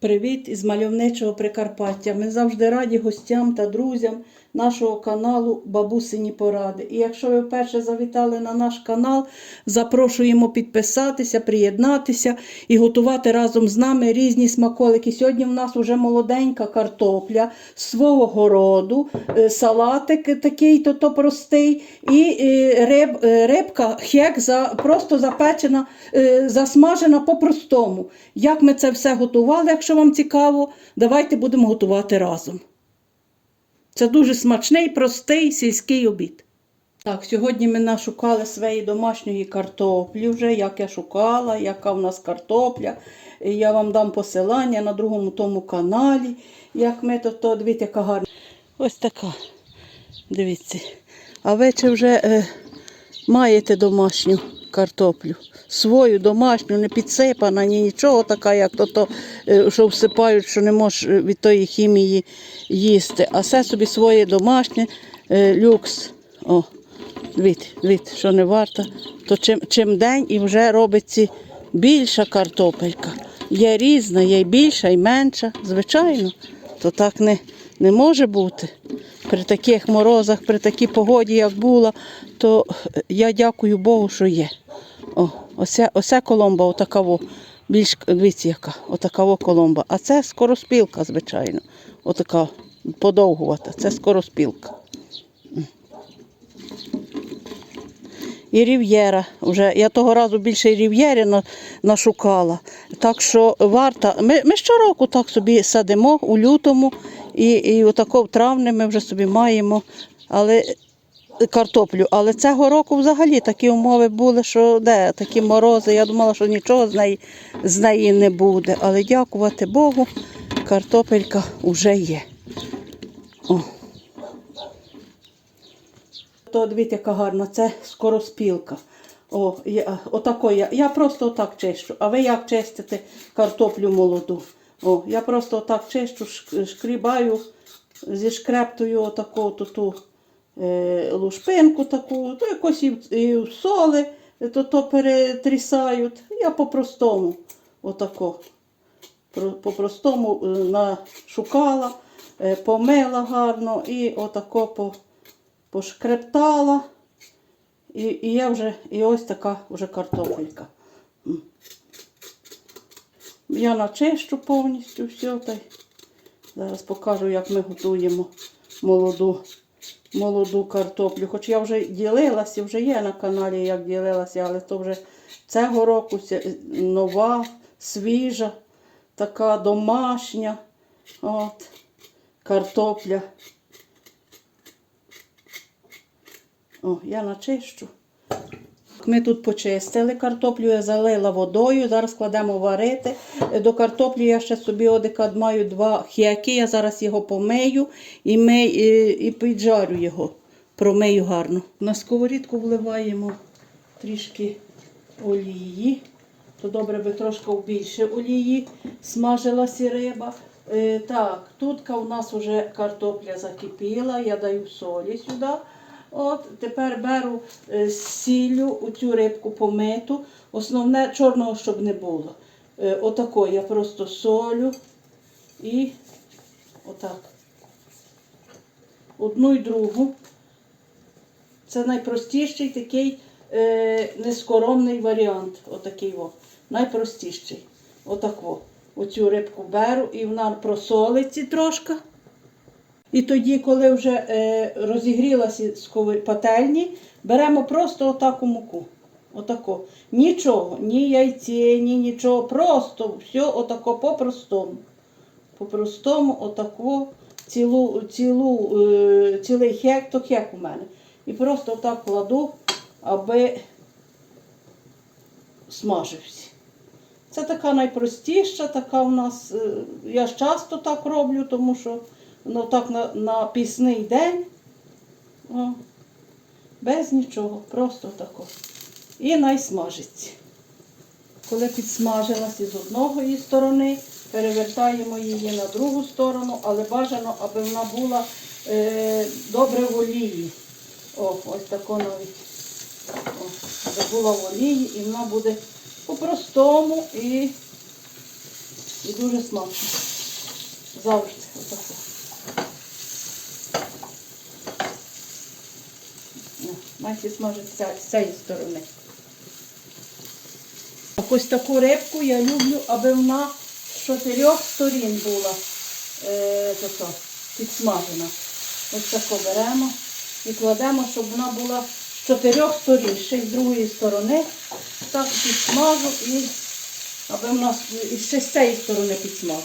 Привіт із мальовничого Прикарпаття. Ми завжди раді гостям та друзям нашого каналу Бабусині Поради. І якщо ви вперше завітали на наш канал, запрошуємо підписатися, приєднатися і готувати разом з нами різні смаколики. Сьогодні в нас вже молоденька картопля свого городу, е, салатик такий то, то простий, і е, риб, е, рибка хек за, просто запечена, засмажена по-простому. Як ми це все готували, якщо вам цікаво, давайте будемо готувати разом. Це дуже смачний, простий сільський обід. Так, сьогодні ми нашукали своєї домашньої картоплі вже, як я шукала, яка в нас картопля. Я вам дам посилання на другому тому каналі, як ми то, то дивіться, яка гарна. Ось така. Дивіться. А ви чи вже е, маєте домашню картоплю? Свою домашню, не підсипана, ні нічого така, як то, то що всипають, що не можеш е, від тої хімії їсти. А все собі своє домашнє, е, люкс. О, дивіться, дивіться, що не варто. То чим, чим день і вже робиться більша картопелька. Є різна, є й більша, і менша. Звичайно, то так не, не може бути. При таких морозах, при такій погоді, як була, то я дякую Богу, що є. О, ося, ося коломба, отакаво, більш дивіться, яка, отакаво коломба. А це скороспілка, звичайно. Отака подовгувата. Це скороспілка. І рів'єра. Вже я того разу більше рів'єри на- нашукала. Так що варта. Ми, ми щороку так собі садимо у лютому, і, і отако в травні ми вже собі маємо. Але картоплю. Але цього року взагалі такі умови були, що де такі морози. Я думала, що нічого з неї, з неї не буде. Але дякувати Богу, картопелька вже є. О. То дивіться, яка гарна, це скороспілка. О, я, отако я, я просто отак чищу. А ви як чистите картоплю молоду? О, я просто отак чищу, шкрібаю зі шкрептою отаку ту, лушпинку таку, то якось і, в- соли, то, то перетрісають. Я по-простому отако. По-простому е, нашукала, е, помила гарно і отако по, пошкрептала. І, і я вже, і ось така вже картопелька. Я начищу повністю все. Та й зараз покажу, як ми готуємо молоду, молоду картоплю. Хоч я вже ділилася, вже є на каналі, як ділилася, але то вже цього року нова, свіжа, така домашня. От, картопля. О, я начищу. Ми тут почистили картоплю, я залила водою, зараз кладемо варити. До картоплі я ще собі одекад маю два хіяки, я зараз його помию і, ми, і, і піджарю його, промию гарно. На сковорідку вливаємо трішки олії. То добре би трошки більше олії смажилася риба. Е, так, тут у нас вже картопля закипіла, я даю солі сюди. От, тепер беру е, сіллю цю рибку помиту. Основне чорного, щоб не було. Е, отако я просто солю і отак. Одну і другу. Це найпростіший такий е, нескоромний варіант. Отакий о. Найпростіший. Отак. Оцю рибку беру і вона просолиться трошки. І тоді, коли вже е, розігрілася пательні, беремо просто отаку муку. Отако. Нічого, ні яйці, ні нічого. Просто все отако по-простому. По-простому, отако цілу, цілу, е, цілий хек, то хек у мене. І просто отак кладу, аби смажився. Це така найпростіша, така у нас. е, Я ж часто так роблю, тому що ну, так на, на пісний день. О, без нічого, просто тако. І найсмажиться. Коли підсмажилася з одної сторони, перевертаємо її на другу сторону, але бажано, аби вона була е, добре в олії. О, ось тако навіть. О, аби була в олії, і вона буде по-простому і І дуже смачно. Завжди отако. Майже смажиться з цієї сторони. Ось таку рибку я люблю, аби вона з чотирьох сторін була е, підсмажена. Ось тако беремо і кладемо, щоб вона була з чотирьох сторін, ще й з другої сторони. Так підсмажу і аби вона ще з цієї сторони підсмажу.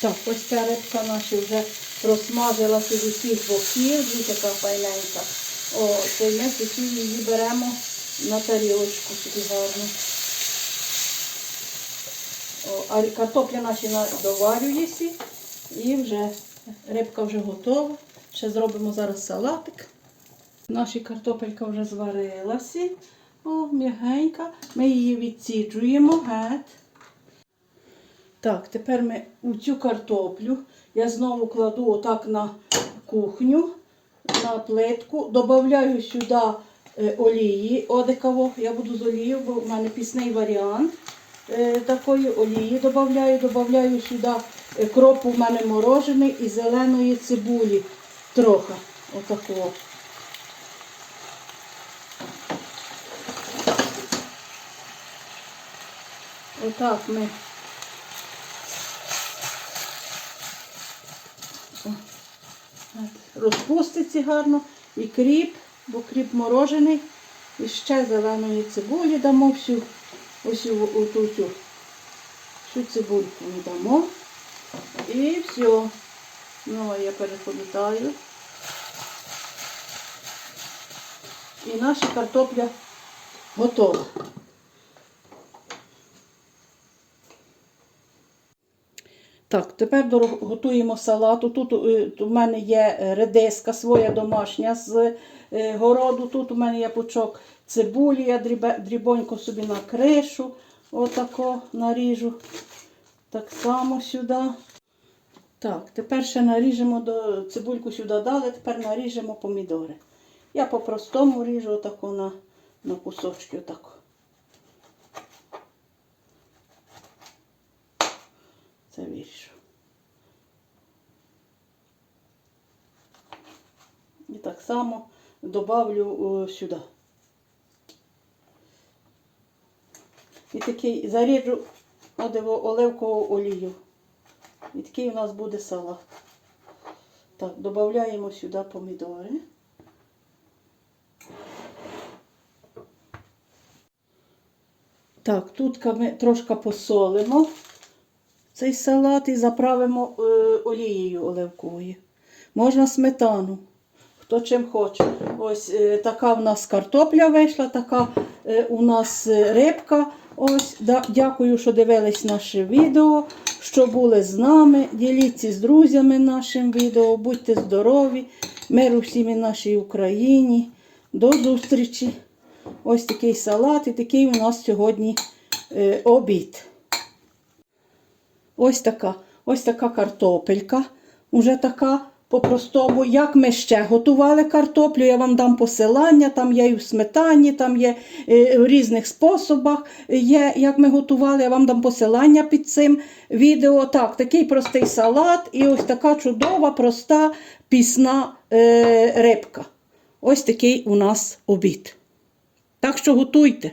Так, ось ця рибка наша вже просмажилася з усіх боків, дивіться, яка файненька. О, й ми тоді її беремо на тарілочку собі гарно. О, а картопля наші на- доварюється і вже рибка вже готова. Ще зробимо зараз салатик. Наша картопелька вже зварилася. О, м'ягенька. Ми її відсіджуємо геть. Так, тепер ми у цю картоплю я знову кладу отак на кухню, на плитку, додаю сюди е, олії одиково. Я буду з олією, бо в мене пісний варіант е, такої олії додаю. Додаю сюди е, кропу в мене морожений і зеленої цибулі трохи. Отакого. Отак ми розпуститься гарно і кріп, бо кріп морожений. І ще зеленої цибулі дамо всю, ось у, у ту цю, всю цибульку ми дамо. І все. Ну, я переповідаю. І наша картопля готова. Так, тепер готуємо салату. Тут е, у мене є е, редиска своя домашня з е, городу. Тут у мене є пучок цибулі, я дрібонько собі на кришу. Отако наріжу. Так само сюди. Так, тепер ще наріжемо до цибульку сюди дали, тепер наріжемо помідори. Я по-простому ріжу отако на, на кусочки. Отако. Це вирішу. І так само добавлю сюди. І такий заріжу одиво оливкову олію. І такий у нас буде салат. Так, додаємо сюди помідори. Так, тут ми трошки посолимо цей салат і заправимо е, олією оливковою. Можна сметану, хто чим хоче. Ось е, така в нас картопля вийшла, така е, у нас рибка. Ось, дякую, що дивились наше відео, що були з нами. Діліться з друзями нашим відео. Будьте здорові, миру всім і нашій Україні. До зустрічі. Ось такий салат і такий у нас сьогодні обід. Ось така, ось така картопелька. Уже така по-простому. Як ми ще готували картоплю, я вам дам посилання, там є і в сметані, там є е, в різних способах. Є, як ми готували, я вам дам посилання під цим відео. Так, такий простий салат і ось така чудова, проста пісна е, рибка. Ось такий у нас обід. Так що готуйте.